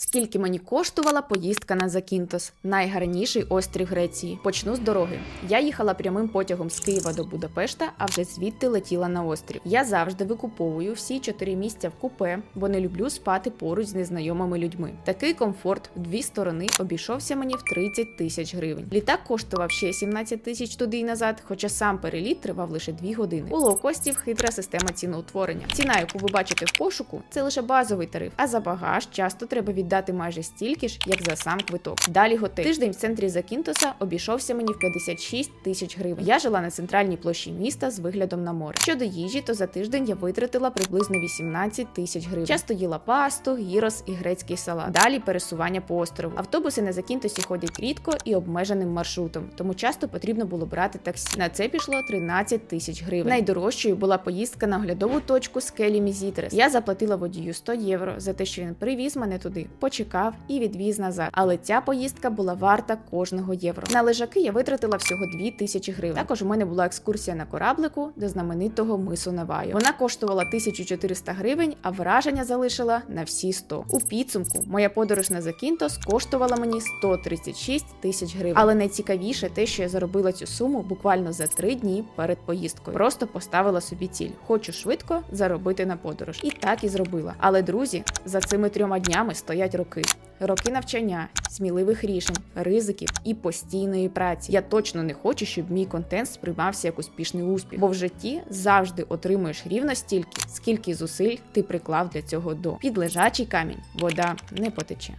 Скільки мені коштувала поїздка на Закінтос, найгарніший острів Греції. Почну з дороги. Я їхала прямим потягом з Києва до Будапешта, а вже звідти летіла на острів. Я завжди викуповую всі чотири місця в купе, бо не люблю спати поруч з незнайомими людьми. Такий комфорт в дві сторони обійшовся мені в 30 тисяч гривень. Літак коштував ще 17 тисяч туди й назад, хоча сам переліт тривав лише 2 години. У лоукостів хитра система ціноутворення. Ціна, яку ви бачите в пошуку, це лише базовий тариф, а за багаж часто треба віддати майже стільки ж, як за сам квиток. Далі готель. Тиждень в центрі Закінтоса обійшовся мені в 56 тисяч гривень. Я жила на центральній площі міста з виглядом на море. Щодо їжі, то за тиждень я витратила приблизно 18 тисяч гривень. Часто їла пасту, гірос і грецький салат. Далі пересування по острову. Автобуси на Закінтосі ходять рідко і обмеженим маршрутом, тому часто потрібно було брати таксі. На це пішло 13 тисяч гривень. Найдорожчою була поїздка на оглядову точку скелі Мізітрес. Я заплатила водію 100 євро за те, що він привіз мене туди, почекав і відвіз назад. Але ця поїздка була варта кожного євро. На лежаки я витратила всього 2 тисячі гривень. Також у мене була екскурсія на кораблику до знаменитого мису Наваю. Вона коштувала 1400 гривень, а враження залишила на всі 100. У підсумку моя подорож на Закінтос коштувала мені 136 тисяч гривень. Але найцікавіше те, що я заробила цю суму буквально за три дні перед поїздкою. Просто поставила собі ціль. Хочу швидко заробити на подорож. І так і зробила. Але друзі, за цими трьома днями стоять роки. Роки навчання, сміливих рішень, ризиків і постійної праці. Я точно не хочу, щоб мій контент сприймався як успішний успіх, бо в житті завжди отримуєш рівно стільки, скільки зусиль ти приклав для цього до. Під лежачий камінь вода не потече.